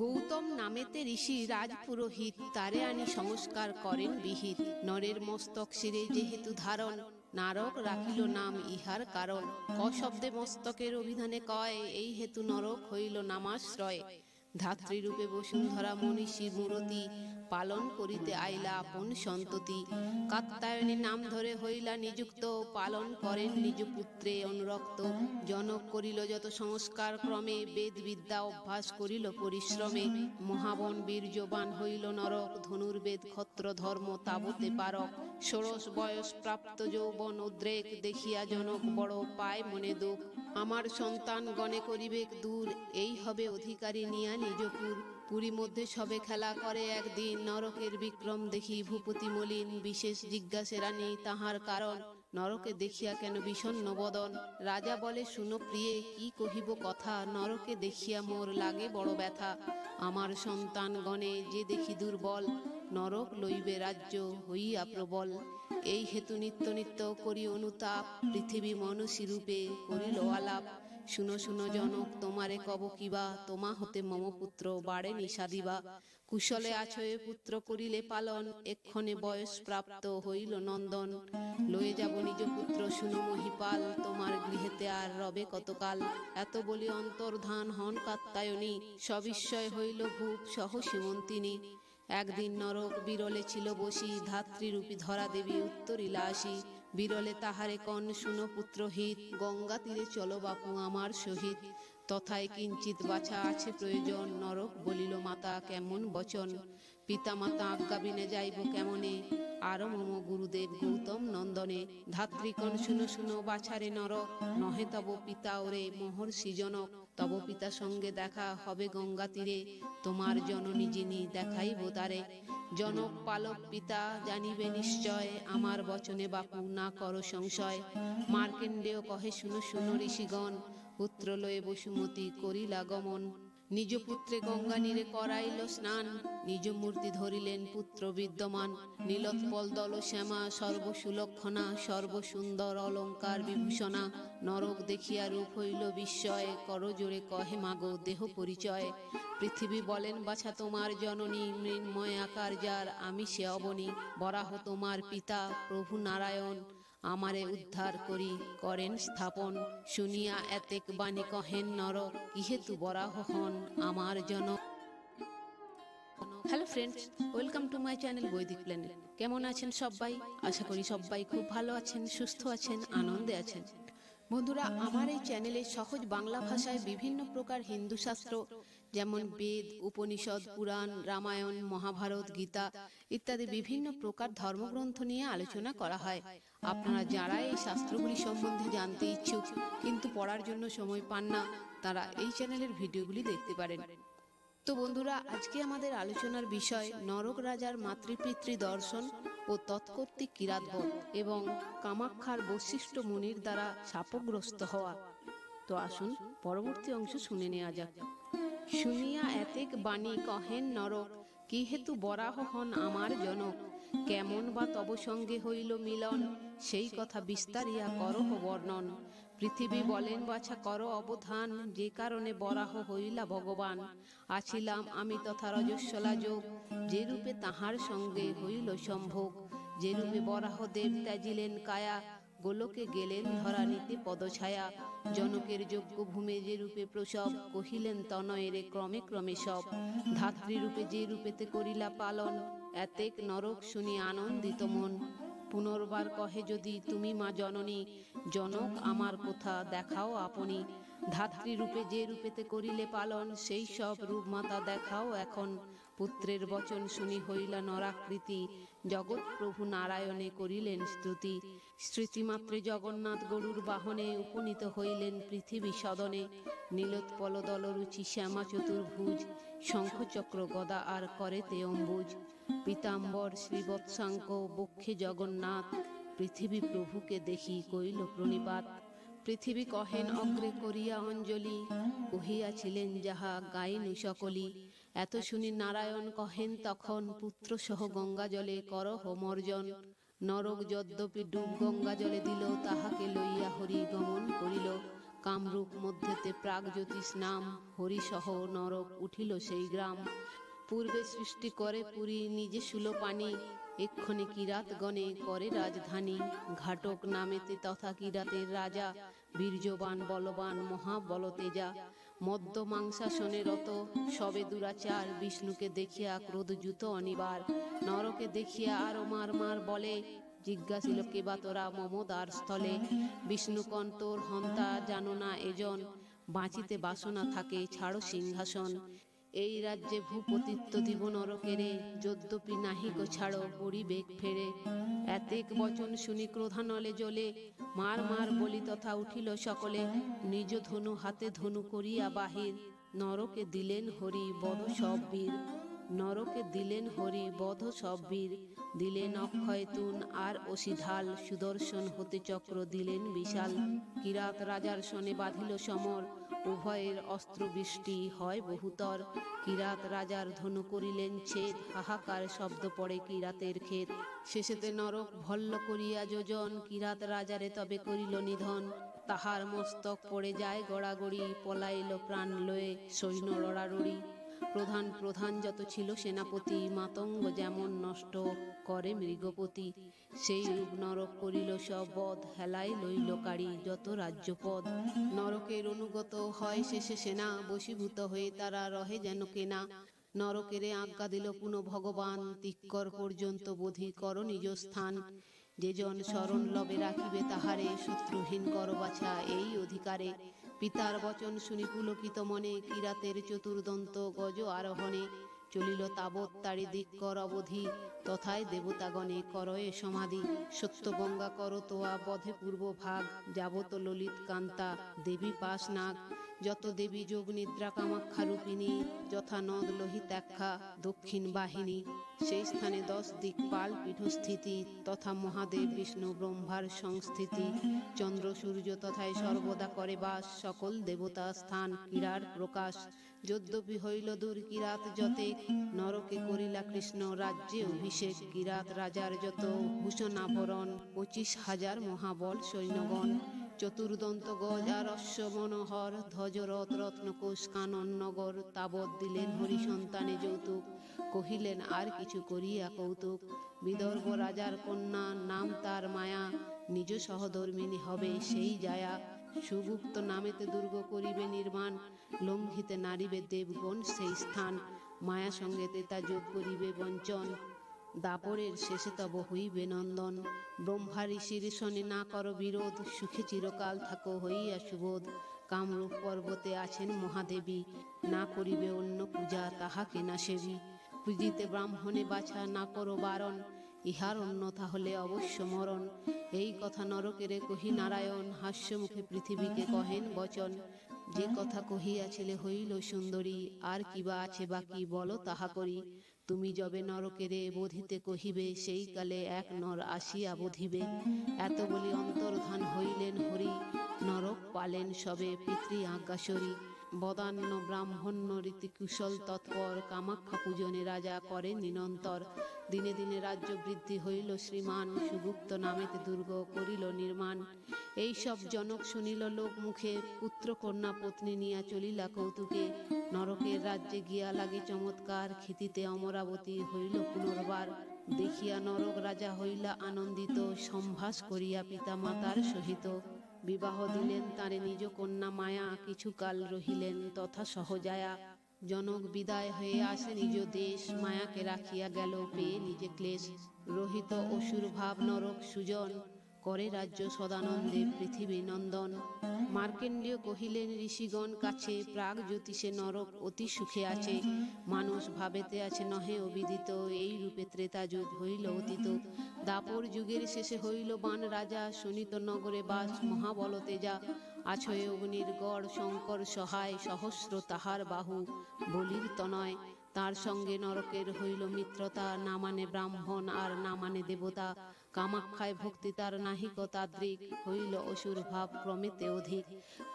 নামেতে ঋষি রাজপুরোহিত তারে আনি সংস্কার করেন বিহিত। নরের মস্তক শিরে যেহেতু ধারণ, নারক রাখিল নাম ইহার কারণ। ক শব্দে মস্তকের অভিধানে কয়, এই হেতু নরক হইল নামাশ্রয়। ধাত্রীরূপে বসুন্ধরা মনীষী মূরতি পালন করিতে আইলা আপন সন্ততি। কাত্তায়নী নাম ধরে হইলা নিযুক্ত, পালন করেন নিজ পুত্রে অনুরক্ত। জনক করিল যত সংস্কার ক্রমে বেদ বিদ্যা অভ্যাস করিল পরিশ্রমে। মহাবন বীর্যবান হইল নরক, ধনুর্বেদ, ক্ষত্র, ধর্ম, তাবতে পারক। ষোড়শ বয়স প্রাপ্ত যৌবন উদ্রেক, দেখিয়া জনক বড় পায় মনে দুঃখ। আমার সন্তান গণে করিবেক দূর, এই হবে অধিকারী নিয়া নিজপুর। পুরী মধ্যে সবে খেলা করে একদিন, নরকের বিক্রম দেখি ভূপতি মলিন, বিশেষ জিজ্ঞাসেরানি তাহার কারণ। নরকে দেখিয়া কেন বিষণ্ণ বদন? রাজা বলে, শুনো প্রিয়ে, কি কহিব কথা? নরকে দেখিয়া মোর লাগে বড় ব্যথা। আমার সন্তান গণে যে দেখি দুর্বল, নরক লইবে রাজ্য হইয়া প্রবল। এই হেতু নিত্য নিত্য করি অনুতাপ, পৃথিবী মনসী রূপে করিল আলাপ। শুনো শুনো জনক, তোমারে কব কিবা তোমা হতে মম পুত্র, বাড়ে নিশা দিবা। কুশলে আছয়ে পুত্র করিলে পালন, এক্ষণে বয়স প্রাপ্ত হইল নন্দন। লয়ে যাব নিজ পুত্র শুনো মহিপাল, তোমার গৃহেতে আর রবে কতকাল? এত বলি অন্তর্ধান হন কাত্তায়নী সবিস্ময় হইল ভূপ সহ সীমন্তিনী। একদিন নরক বিরলে ছিল বসি, ধাত্রীরূপী ধরা দেবী উত্তরিলা আসি বিরলে তাহারে কন, শুনো পুত্র হিত গঙ্গা তীরে চলো বাপু আমার সহিত। তথায় কিঞ্চিত বাছা আছে প্রয়োজন। নরক বলিল, মাতা, কেমন বচন? পিতা মাতা আজ্ঞা বিনে যাইব কেমনে? আরও মম গুরুদেব গৌতম নন্দনে। ধাত্রীকণ শুনো শুনো, বাছারে নরক। নহে তব পিতা ওরে মহর্ষি জনক। তব পিতা সঙ্গে দেখা হবে গঙ্গা তীরে। তোমার জননী যিনি দেখাইব তারে। জনক, পালক, পিতা জানিবে নিশ্চয়, আমার বচনে বাপু না করো সংশয়। মার্কেন্ডেয় কহে, শুনো শুনো, ঋষিগণ পুত্র লয়ে বসুমতী করিলা গমন। নিজ পুত্রে গঙ্গা নীরে করাইল স্নান। নিজ মূর্তি ধরিলেন পুত্র বিদ্যমান। নীলোৎপল দল শ্যামা, সর্বসুলক্ষণা, সর্বসুন্দর অলঙ্কার বিভূষণা। নরক দেখিয়া রূপ হইল বিস্ময়, করজোড়ে কহে, মাগো, দেহ পরিচয়। পৃথিবী বলেন বাছা তোমার জননী, মৃন্ময় আকার যার, আমি সে অবনী। বরাহ তোমার পিতা, প্রভু নারায়ণ। আমারে উদ্ধার করি করেন স্থাপন। শুনিয়া এতেক বাণী কহেন নরক ইহেতু বরাহ হন আমার জনক hello friends welcome to my channel Vaidik Planet কেমন আছেন সবাই? আশা করি সবাই খুব ভালো আছেন, সুস্থ আছেন, আনন্দে আছেন। বন্ধুরা, আমার এই চ্যানেলে সহজ বাংলা ভাষায় বিভিন্ন প্রকার হিন্দু শাস্ত্র, যেমন বেদ, উপনিষদ, পুরাণ, রামায়ণ, মহাভারত, গীতা ইত্যাদি বিভিন্ন প্রকার ধর্মগ্রন্থ নিয়ে আলোচনা করা হয়। আপনারা যারা এই শাস্ত্রগুলি সম্বন্ধে জানতে ইচ্ছুক, কিন্তু পড়ার জন্য সময় পান না, তারা এই চ্যানেলের ভিডিওগুলি দেখতে পারেন। তো বন্ধুরা, আজকে আমাদের আলোচনার বিষয় নরক রাজার মাতৃপিতৃ দর্শন ও তৎকর্তৃক কিরাতবধ এবং কামাক্ষার বৈশিষ্ট্য মুনির দ্বারা শাপগ্রস্ত হওয়া। তো আসুন, পরবর্তী অংশ শুনে নেওয়া যাক। শুনিয়া এতেক বাণী কহেন নরক, কি হেতু বরাহ হন আমার জনক? কেমন বা তব সঙ্গে হইল মিলন? সেই কথা বিস্তারিয়া করহ বর্ণন। পৃথিবী বলেন বাছা কর অবধান, যে কারণে বরাহ হইলা ভগবান। আছিলাম আমি তথা রজস্বলা যোগ, যে রূপে তাহার সঙ্গে হইল সম্ভোগ। যে রূপে বরাহ দেব ত্যাজিলেন কায়া গোলকে গেলেন ধরা নিতে পদছায়া। জনকের যোগ্য ভূমে যে রূপে প্রসব, কহিলেন, তনয়েরে ক্রমে ক্রমে সব। ধাত্রীরূপে যে রূপেতে করিলা পালন, এতেক নরক শুনি আনন্দিত মন। পুনর্বার কহে যদি তুমি মা জননী, জনক আমার কোথা দেখাও আপনি। ধাত্রীরূপে যে রূপেতে করিলে পালন, সেই সব রূপ মাতা দেখাও এখন। পুত্রের বচন শুনি হইলা নরাকৃতি। জগৎ প্রভু নারায়ণে করিলেন স্তুতি। স্মৃতিমাত্রে জগন্নাথ গরুর বাহনে উপনীত হইলেন পৃথিবী সদনে। নীলোৎপল দলরুচি শ্যামা চতুর্ভুজ শঙ্খচক্র গদা আর করে তে অম্বুজ পীতাম্বর, শ্রীবৎসাঙ্ক, বক্ষে জগন্নাথ, পৃথিবী প্রভুকে দেখি কইল প্রণিপাত। পৃথিবী কহেন, অগ্রে করিয়া অঞ্জলি কহিয়াছিলেন, যাহা গাইনু সকলি এত শুনি নারায়ণ কহেন, তখন পুত্র সহ গঙ্গা জলে কর হোমর্জন নরক যদ্যপি ডুব গঙ্গা জলে দিল, তাহাকে লইয়া হরি গমন করিল। কামরূপ মধ্যেতে প্রাগজ্যোতিষ নাম, হরিসহ নরক উঠিল সেই গ্রাম। পূর্বে সৃষ্টি করে পুরী, নিজে শুলো পানি। এক্ষণে কিরাত গণে করে রাজধানী। ঘাটক নামেতে তথা কিরাতের রাজা। বীর্যবান, বলবান, মহাবলতেজা। মদ্য মাংসাসনে রত সবে দুরাচার, বিষ্ণুকে দেখিয়া ক্রোধযুত অনিবার। নরকে দেখিয়া আরও মার মার বলে, জিজ্ঞাসিল কেবা তোরা মমদার স্থলে? বিষ্ণুকন্তর তোর হন্তা জানো না এজন। বাঁচিতে বাসনা থাকে, ছাড়ো সিংহাসন। এই রাজ্যে ভূপতিত্ব দিব নরকেরে, যদ্যপি নাহিক ছাড়ো পরিবেগ ফেরে। এতেক বচন শুনি ক্রোধানলে জ্বলে মার মার বলি তথা উঠিল সকলে। নিজ ধনু হাতে ধনু করিয়া বাহির, নরকে দিলেন হরি বধ সব বীর। নরকে দিলেন হরি বধ সব বীর, দিলেন অক্ষয় তুন আর অসিঢাল সুদর্শন হতে চক্র দিলেন বিশাল। কিরাত রাজার সনে বাঁধিল সমর উভয়ের অস্ত্র বৃষ্টি হয় বহুতর। কিরাত রাজার ধনু করিলেন ছেদ, হাহাকার শব্দ পড়ে কিরাতের ক্ষেত। শেষেতে নরক ভল্ল করিয়া যোজন, কিরাত রাজারে তবে করিল নিধন। তাহার মস্তক পড়ে যায় গড়াগড়ি, পলাইল প্রাণ লয়ে সৈন্য লড়ারড়ি। প্রধান প্রধান যত ছিল সেনাপতি মাতঙ্গ যেমন নষ্ট করে মৃগপতি, সেই রূপ নরক করিল সব বধ হেলায় লইল কারি যত রাজ্যপদ। নরকের অনুগত হয় শেষে সেনা, বশীভূত হয়ে তারা রহে যেন কেনা। নরকেরে আজ্ঞা দিল পুনঃ ভগবান, তিক্কর পর্যন্ত বোধি কর নিজ স্থান। যেজন শরণ লবে রাখিবে তাহারে শত্রুহীন কর বাছা এই অধিকারে। পিতার বচন শুনি পুলকিত মনে, কিরাতের চতুর্দন্ত গজ আরোহণে। চলিল তাবৎ তারি দিক কর অবধি, তথায় দেবতাগণে করয়ে সমাধি। সত্য গঙ্গা কর তোয়া বধে পূর্ব ভাগ যাবত ললিত কান্তা, দেবী পাশ নাগ যত দেবী যোগ নিদ্রা কামাক্ষা রূপিণী যথা নদ লোহিতাক্ষা দক্ষিণ বাহিনী, সেই স্থানে দশ দিক পাল পীঠস্থিতি তথা মহাদেব, বিষ্ণু, ব্রহ্মার সংস্থিতি। চন্দ্র, সূর্য তথায় সর্বদা করে বাস, সকল দেবতা স্থান, ক্রীড়ার প্রকাশ। যদ্যপি হইল দূর কিরাত যতে, নরকে করিলা কৃষ্ণ রাজ্যে অভিষেক কিরাত রাজার যত ভূষণাভরণ পঁচিশ হাজার মহাবল সৈন্যগণ, চতুর্দন্ত গজ আর অশ্ব মনোহর ধ্বজরথ রত্নকোষ কানন, নগর, তাবৎ দিলেন হরি সন্তানে যৌতুক, কহিলেন, আর কিছু করিয়া কৌতুক, বিদর্ভ রাজার কন্যা, নাম তার মায়া, নিজ সহধর্মিনী হবে সেই জায়া সুগুপ্ত নামেতে দুর্গ করিবে নির্মাণ, লঙ্ঘিতে নারিবে দেবগণ সেই স্থান, মায়া সঙ্গে তেতা যোগ করিবে বঞ্চন। দাপরের শেষে তব হইবে নন্দন, ব্রহ্মা ঋষির শনি না কর বিরোধ, সুখে চিরকাল থাকো হইয়া সুবোধ। কামরূপ পর্বতে আছেন মহাদেবী, না করিবে অন্য পূজা তাহাকে না সেবী। পূজিতে ব্রাহ্মণে বাছা না করো বারণ ইহার অন্যথা হলে অবশ্য মরণ। এই কথা নরকেরে কহি নারায়ণ, হাস্যমুখে পৃথিবীকে কহেন বচন। যে কথা কহিয়াছিলে হইল সুন্দরী, আর কিবা আছে বাকি বলো তাহা করি। তুমি যবে নরকেরে বোধিতে কহিবে, সেই কালে এক নর আসিয়া বোধিবে। এত বলি অন্তর্ধান হইলেন হরি, নরক পালেন সবে পিতৃ আজ্ঞাসরী বদান্য ব্রাহ্মণ্য রীতি কুশল তৎপর, কামাখ্যা পূজনে রাজা করেন নিরন্তর। দিনে দিনে রাজ্য বৃদ্ধি হইল, শ্রীমান সুগুপ্ত নামেতে দুর্গ করিল নির্মাণ। এই সব জনক শুনিল লোক মুখে পুত্র কন্যা পত্নী নিয়া চলিলা কৌতুকে। নরকের রাজ্যে গিয়া লাগে চমৎকার খিতিতে অমরাবতী হইল পুনর্বার। দেখিয়া নরক রাজা হইলা আনন্দিত, সম্ভাস করিয়া পিতা মাতার সহিত। বিবাহ দিলেন, তারে নিজ কন্যা মায়া কিছুকাল রহিলেন, তথা সহজায়া। জনক বিদায় হয়ে আসে নিজ দেশ, মায়াকে রাখিয়া গেল, পেয়ে নিজে ক্লেশ। রহিত অসুর ভাব নরক সুজন। করে রাজ্য সদানন্দে পৃথিবী নন্দন। মার্কেন্ডীয় কহিলেন, ঋষিগণ কাছে প্রাগ জ্যোতিষে নরক অতি সুখে আছে। মানুষ ভাবেতে আছে, নহে অবিদিত। এই রূপে ত্রেতা যুগ হইল অতীত। দাপর যুগের শেষে হইল বান রাজা। শোনিত নগরে বাস মহাবলতেজা আছয়ে অগ্নির গড় শঙ্কর সহায়, সহস্র তাহার বাহু বলির তনয়। তার সঙ্গে নরকের হইল মিত্রতা। না মানে ব্রাহ্মণ আর না মানে দেবতা। কামাক্ষায় ভক্তি তার নাহিক তাদ্রিক হইল অসুর ভাব ক্রমেতে অধিক।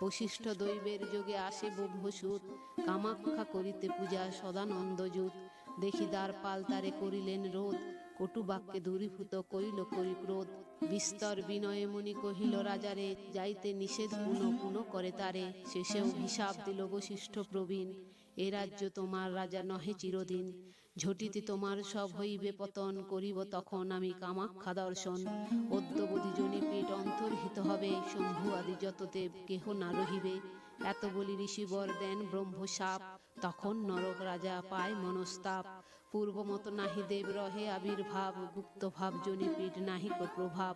বশিষ্ঠ দৈবের যোগে আসে ব্রহ্মসূত কামাক্ষা করিতে পূজা সদানন্দযুত দেখি দ্বার পাল তারে করিলেন রোধ। কটু বাক্যে দূরীভূত কইল করি ক্রোধ বিস্তর বিনয়ে মুনি কহিল রাজারে যাইতে নিষেধ পুনঃ পুনঃ করে তারে। শেষে অভিশাপ দিল বশিষ্ঠ প্রবীণ। এ রাজ্য তোমার রাজা নহে চিরদিন। ঝটিতে তোমার সব হইবে পতন, করিব তখন আমি কামাক্ষা দর্শন। অদ্যবধি জনি পেট অন্তর্হিত হবে, শম্ভু আদি যত দেব কেহ না রহিবে। এত বলি ঋষিবর দেন ব্রহ্মসাপ, তখন নরক রাজা পায় মনস্তাপ। পূর্বমত নাহি দেব রহে আবির্ভাব, গুপ্ত ভাব জনিপীঠ নাহি প্রভাব।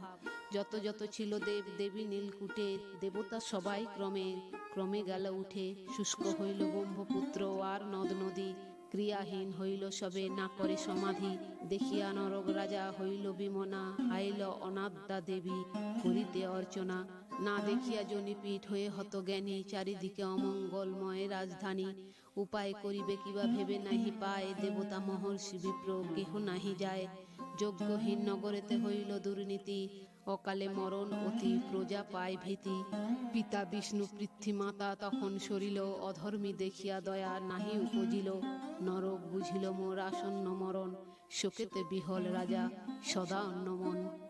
যত যত ছিল দেব, দেবী নীলকুটে, দেবতা সবাই ক্রমে ক্রমে গেল উঠে, শুষ্ক হইল ব্রহ্মপুত্র, আর নদ নদী, ক্রিয়াহীন হইল সবে, না করে সমাধি। দেখিয়া নরক রাজা হইল বিমনা, আইল অনাদ্যা দেবী করিতে অর্চনা। না দেখিয়া জনিপীঠ হয়ে হত জ্ঞানী চারিদিকে অমঙ্গলময় রাজধানী। উপায় করিবে কিবা ভেবে নাহি পায়, দেবতা মহর্ষি বিপ্র কেহ নাহি যায়। যজ্ঞহীন নগরেতে হইল দুর্নীতি, অকালে মরণ অতি প্রজা পায় ভীতি। পিতা বিষ্ণু পৃথ্বীমাতা তখন সরিল, অধর্মী দেখিয়া দয়া নাহি উপজিল। নরক বুঝিল মোর আসন্ন মরণ, শোকেতে বিহল রাজা সদা অন্নমন।